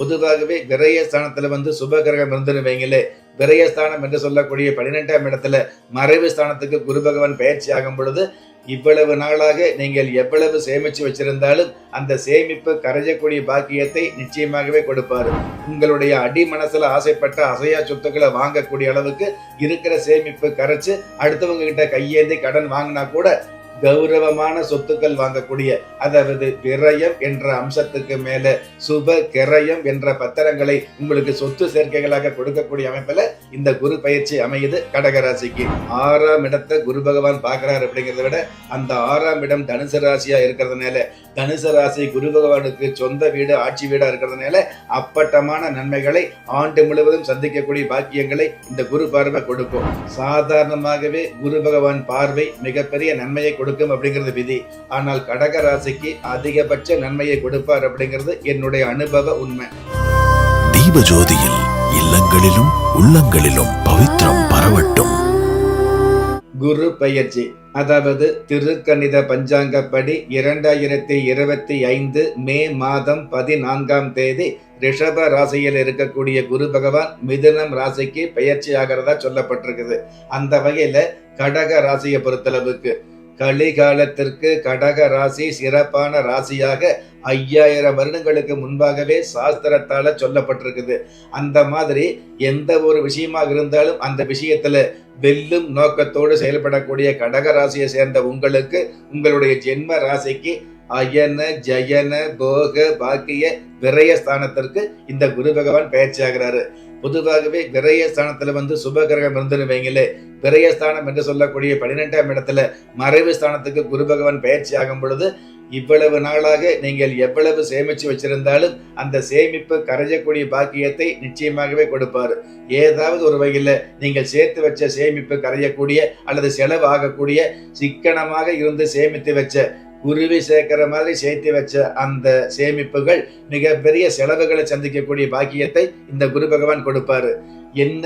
பொதுவாகவே விரயஸ்தானத்துல வந்து சுபகிரகம் இருந்துன்னு வைங்களே விரயஸ்தானம் என்று சொல்லக்கூடிய பன்னிரெண்டாம் இடத்துல மறைவு ஸ்தானத்துக்கு குரு பகவான் பயிற்சி ஆகும் பொழுது இவ்வளவு நாளாக நீங்கள் எவ்வளவு சேமிச்சு வச்சிருந்தாலும் அந்த சேமிப்பு கரையக்கூடிய பாக்கியத்தை நிச்சயமாகவே கொடுப்பாரு. உங்களுடைய அடி மனசுல ஆசைப்பட்ட அசையா சொத்துக்களை வாங்கக்கூடிய அளவுக்கு இருக்கிற சேமிப்பு கரைச்சு அடுத்தவங்க கிட்ட கையேந்தி கடன் வாங்கினா கூட கௌரவமான சொத்துக்கள் வாங்கக்கூடிய அதாவது விரயம் என்ற அம்சத்துக்கு மேல சுப கிரயம் என்ற பத்திரங்களை உங்களுக்கு சொத்து சேர்க்கைகளாக கொடுக்கக்கூடிய அமைப்புல இந்த குரு பயிற்சி அமையுது. கடகராசிக்கு ஆறாம் இடத்தை குரு பகவான் பார்க்கிறார் அப்படிங்கிறத விட அந்த ஆறாம் இடம் தனுசு ராசியா இருக்கிறதுனால தனுசு ராசி குரு பகவானுக்கு சொந்த வீடு ஆட்சி வீடா இருக்கிறதுனால அப்பட்டமான நன்மைகளை ஆண்டு முழுவதும் சந்திக்கக்கூடிய பாக்கியங்களை இந்த குரு பார்வை கொடுக்கும். சாதாரணமாகவே குரு பகவான் பார்வை மிகப்பெரிய நன்மையை கொடுக்கும். அப்படிங்கிறது விதி. ஆனால் கடக ராசிக்கு அதிகபட்ச நன்மையை கொடுப்பார் அப்படிங்கிறது என்னுடைய அனுபவ உண்மை. தீபஜோதியில் இல்லங்களிலும் உள்ளங்களிலும் பவித்ரம் பரவட்டும். குரு பயிற்சி அதாவது திருக்கணித பஞ்சாங்கப்படி இரண்டாயிரத்தி இருபத்தி ஐந்து மே மாதம் பதினான்காம் தேதி ரிஷப ராசியில் இருக்கக்கூடிய குரு பகவான் மிதுனம் ராசிக்கு பயிற்சி ஆகிறதா சொல்லப்பட்டிருக்குது. அந்த வகையில கடக ராசியை பொறுத்தளவுக்கு கலிகாலத்திற்கு கடக ராசி சிறப்பான ராசியாக ஐயாயிரம் வருடங்களுக்கு முன்பாகவே சாஸ்திரத்தால சொல்லப்பட்டிருக்குது. அந்த மாதிரி எந்த ஒரு விஷயமாக இருந்தாலும் அந்த விஷயத்துல வெல்லும் நோக்கத்தோடு செயல்படக்கூடிய கடக ராசியை சேர்ந்த உங்களுக்கு உங்களுடைய ஜென்ம ராசிக்கு அயன ஜயன போக பாக்கிய விரயஸ்தானத்திற்கு இந்த குரு பகவான் பயிற்சி ஆகிறாரு பொதுவாகவே விரயஸ்தானத்துல வந்து சுபகிரகம் இருந்துன்னு வைங்களே விரயஸ்தானம் என்று சொல்லக்கூடிய பன்னிரெண்டாம் இடத்துல மறைவு ஸ்தானத்துக்கு குரு பகவான் பயிற்சி ஆகும் பொழுது இவ்வளவு நாளாக நீங்கள் எவ்வளவு சேமிச்சு வச்சிருந்தாலும் அந்த சேமிப்பு கரையக்கூடிய பாக்கியத்தை நிச்சயமாகவே கொடுப்பார். ஏதாவது ஒரு வகையில் நீங்கள் சேர்த்து வச்ச சேமிப்பு கரையக்கூடிய அல்லது செலவு ஆகக்கூடிய சிக்கனமாக இருந்து சேமித்து வச்ச குருவி சேர்க்கிற மாதிரி சேர்த்து வச்ச அந்த சேமிப்புகள் மிகப்பெரிய செலவுகளை சந்திக்கக்கூடிய பாக்கியத்தை இந்த குரு பகவான் கொடுப்பாரு. என்ன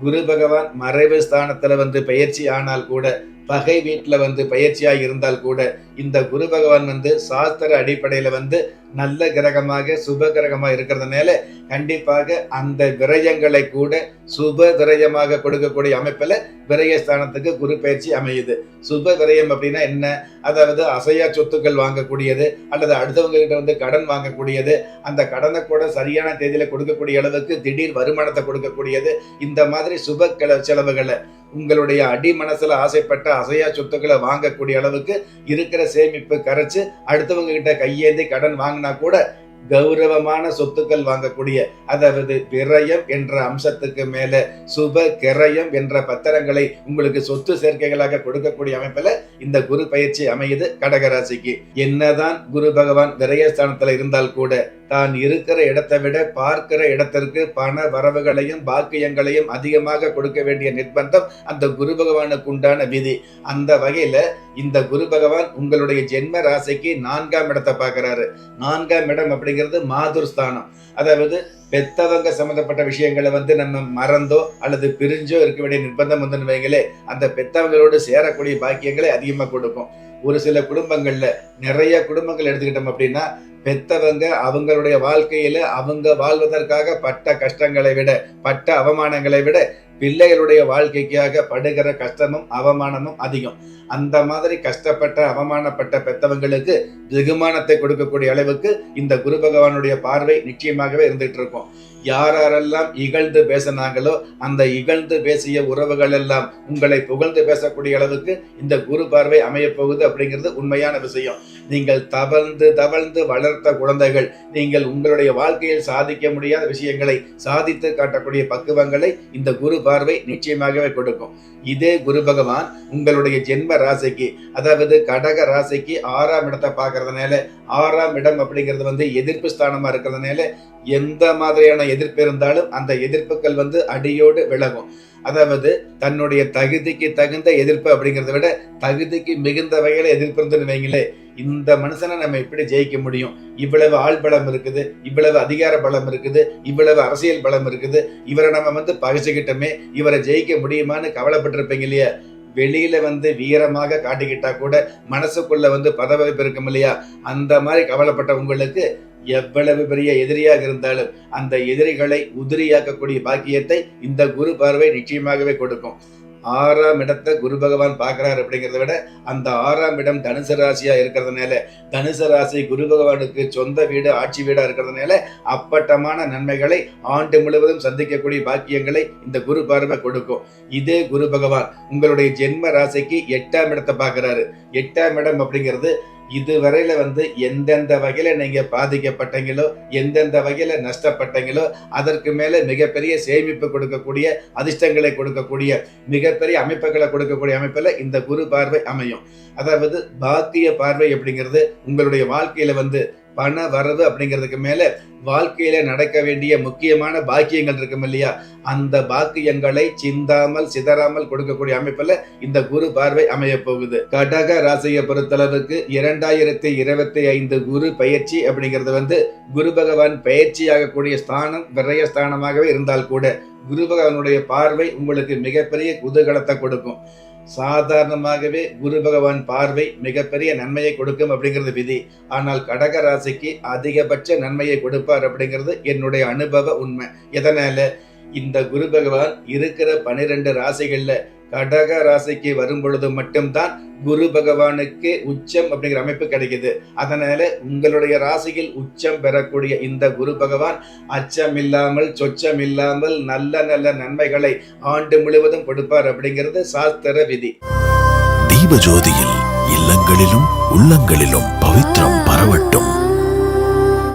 குரு பகவான் மறைவு ஸ்தானத்துல வந்து பயிற்சி ஆனால் கூட பகை வீட்டில் வந்து பயிற்சியாக இருந்தால் கூட இந்த குரு பகவான் வந்து சாஸ்திர அடிப்படையில் வந்து நல்ல கிரகமாக சுப கிரகமாக இருக்கிறதுனால கண்டிப்பாக அந்த விரயங்களை கூட சுப விரயமாக கொடுக்கக்கூடிய அமைப்பில் விரயஸ்தானத்துக்கு குரு பயிற்சி அமையுது. சுப விரயம் அப்படின்னா என்ன? அதாவது அசையா சொத்துக்கள் வாங்கக்கூடியது அல்லது அடுத்தவங்க கிட்ட வந்து கடன் வாங்கக்கூடியது அந்த கடனை கூட சரியான தேதியில் கொடுக்கக்கூடிய அளவுக்கு திடீர் வருமானத்தை கொடுக்கக்கூடியது இந்த மாதிரி சுப செலவுகளை உங்களுடைய அடி மனசுல ஆசைப்பட்ட அசையா சொத்துக்களை வாங்கக்கூடிய அளவுக்கு இருக்கிற சேமிப்பு கரைச்சு அடுத்தவங்க கிட்ட கையேந்தி கடன் வாங்கினா கூட கௌரவமான சொத்துக்கள் வாங்கக்கூடிய அதாவது விரயம் என்ற அம்சத்துக்கு மேல சுப கிரயம் என்ற பத்திரங்களை உங்களுக்கு சொத்து சேர்க்கைகளாக கொடுக்கக்கூடிய அமைப்புல இந்த குரு பயிற்சி அமையுது கடகராசிக்கு. என்னதான் குரு பகவான் விரயஸ்தானத்துல இருந்தால் கூட தான் இருக்கிற இடத்தை விட பார்க்கிற இடத்திற்கு பண வரவுகளையும் பாக்கியங்களையும் அதிகமாக கொடுக்க வேண்டிய நிர்பந்தம் அந்த குரு பகவானுக்கு உண்டான விதி. அந்த வகையில இந்த குரு பகவான் உங்களுடைய ஜென்ம ராசிக்கு நான்காம் இடத்தை பார்க்குறாரு. நான்காம் இடம் அப்படிங்கிறது மாதுர் ஸ்தானம். அதாவது பெத்தவங்க சம்மந்தப்பட்ட விஷயங்களை வந்து நம்ம மறந்தோ அல்லது பிரிஞ்சோ இருக்க வேண்டிய நிர்பந்தம் வந்து வைங்களே அந்த பெத்தவங்களோடு சேரக்கூடிய பாக்கியங்களை அதிகமாக கொடுக்கும். ஒரு சில குடும்பங்களில் நிறைய குடும்பங்கள் எடுத்துக்கிட்டோம் அப்படின்னா பெத்தவங்க அவங்களுடைய வாழ்க்கையில அவங்க வாழ்வதற்காக பட்ட கஷ்டங்களை விட பட்ட அவமானங்களை விட பிள்ளைகளுடைய வாழ்க்கைக்காக படுகிற கஷ்டமும் அவமானமும் அதிகம். அந்த மாதிரி கஷ்டப்பட்ட அவமானப்பட்ட பெத்தவங்களுக்கு வெகுமானத்தை கொடுக்கக்கூடிய அளவுக்கு இந்த குரு பகவானுடைய பார்வை நிச்சயமாகவே இருந்துட்டு இருக்கும். யார் யாரெல்லாம் இகழ்ந்து பேசினாங்களோ அந்த இகழ்ந்து பேசிய உறவுகள் எல்லாம் உங்களை புகழ்ந்து பேசக்கூடிய அளவுக்கு இந்த குரு பார்வை அமைய போகுது அப்படிங்கிறது உண்மையான விஷயம். நீங்கள் தவழ்ந்து தவழ்ந்து வளர்த்த குழந்தைகள் நீங்கள் உங்களுடைய வாழ்க்கையில் சாதிக்க முடியாத விஷயங்களை சாதித்து காட்டக்கூடிய பக்குவங்களை இந்த குரு பார்வை நிச்சயமாகவே கொடுக்கும். இதே குரு பகவான் உங்களுடைய ஜென்ம ராசிக்கு அதாவது கடக ராசிக்கு ஆறாம் இடத்தை பார்க்கறதுனால ஆறாம் இடம் அப்படிங்கிறது வந்து எதிர்ப்பு ஸ்தானமா இருக்கிறதுனால எந்த மாதிரியான எதிர்ப்பு இருந்தாலும் அந்த எதிர்ப்புகள் வந்து அடியோடு விலகும். அதாவது தன்னுடைய தகுதிக்கு தகுந்த எதிர்ப்பு அப்படிங்கிறத விட தகுதிக்கு மிகுந்த வகையில எதிர்ப்பு இருந்துன்னு வைங்களே இந்த மனுஷனை நம்ம எப்படி ஜெயிக்க முடியும்? இவ்வளவு ஆள் பலம் இருக்குது இவ்வளவு அதிகார பலம் இருக்குது இவ்வளவு அரசியல் பலம் இருக்குது இவரை நம்ம வந்து பகைச்சுக்கிட்டோமே இவரை ஜெயிக்க முடியுமான்னு கவலைப்பட்டிருப்பீங்க இல்லையா? வெளியில வந்து வீரமாக காட்டிக்கிட்டா கூட மனசுக்குள்ள வந்து பதவிப்பு இருக்கும் இல்லையா? அந்த மாதிரி கவலைப்பட்ட உங்களுக்கு எவ்வளவு பெரிய எதிரியாக இருந்தாலும் அந்த எதிரிகளை உதிரியாக்கக்கூடிய பாக்கியத்தை இந்த குரு பார்வை நிச்சயமாகவே கொடுக்கும். ஆறாம் இடத்தை குரு பகவான் பார்க்கிறார் அப்படிங்கிறத விட அந்த ஆறாம் இடம் தனுசு ராசியா இருக்கிறதுனால தனுசு ராசி குரு பகவானுக்கு சொந்த வீடு ஆட்சி வீடா இருக்கிறதுனால அப்பட்டமான நன்மைகளை ஆண்டு முழுவதும் சந்திக்கக்கூடிய பாக்கியங்களை இந்த குரு பார்வை கொடுக்கும். இதே குரு பகவான் உங்களுடைய ஜென்ம ராசிக்கு எட்டாம் இடத்தை பார்க்கிறாரு. எட்டாம் இடம் அப்படிங்கிறது இதுவரையில வந்து எந்தெந்த வகையில நீங்க பாதிக்கப்பட்டீங்களோ எந்தெந்த வகையில நஷ்டப்பட்டீங்களோ அதற்கு மேல மிகப்பெரிய சேமிப்பு கொடுக்கக்கூடிய அதிர்ஷ்டங்களை கொடுக்கக்கூடிய மிகப்பெரிய அமைப்புகளை கொடுக்கக்கூடிய அமைப்புல இந்த குரு பார்வை அமையும். அதாவது பாக்கிய பார்வை அப்படிங்கிறது உங்களுடைய வாழ்க்கையில வந்து பண வரவு அப்படிங்கிறதுக்கு மேல வாழ்க்கையில நடக்க வேண்டிய முக்கியமான பாக்கியங்கள் இருக்கும் இல்லையா? அந்த பாக்கியங்களை சிந்தாமல் சிதறாமல் கொடுக்கக்கூடிய அமைப்புல இந்த குரு பார்வை அமைய போகுது. கடக ராசியை பொறுத்தளவுக்கு இரண்டாயிரத்தி இருபத்தி ஐந்து குரு பயிற்சி அப்படிங்கிறது வந்து குரு பகவான் பயிற்சியாகக்கூடிய ஸ்தானம் விரய ஸ்தானமாகவே இருந்தால் கூட குரு பகவானுடைய பார்வை உங்களுக்கு மிகப்பெரிய குதூகலத்தை கொடுக்கும். சாதாரணமாகவே குரு பகவான் பார்வை மிகப்பெரிய நன்மையை கொடுக்கும் அப்படிங்கிறது விதி. ஆனால் கடக ராசிக்கு அதிகபட்ச நன்மையை கொடுப்பார் அப்படிங்கிறது என்னுடைய அனுபவ உண்மை. எதனால? இந்த குரு பகவான் இருக்கிற பனிரெண்டு ராசிகள்ல கடக ராசிக்கு வரும் பொழுது மட்டும்தான் குரு பகவானுக்கு உச்சம் அப்படிங்கிற அமைப்பு கிடைக்குது. அதனால உங்களுடைய ராசியில் உச்சம் பெறக்கூடிய இந்த குரு பகவான் அச்சம் இல்லாமல் சொச்சம் இல்லாமல் நல்ல நல்ல நன்மைகளை ஆண்டு முழுவதும் கொடுப்பார் அப்படிங்கிறது சாஸ்திர விதி. தீபஜோதியில் இல்லங்களிலும் உள்ளங்களிலும் பவித்ரம் பரவட்டும்.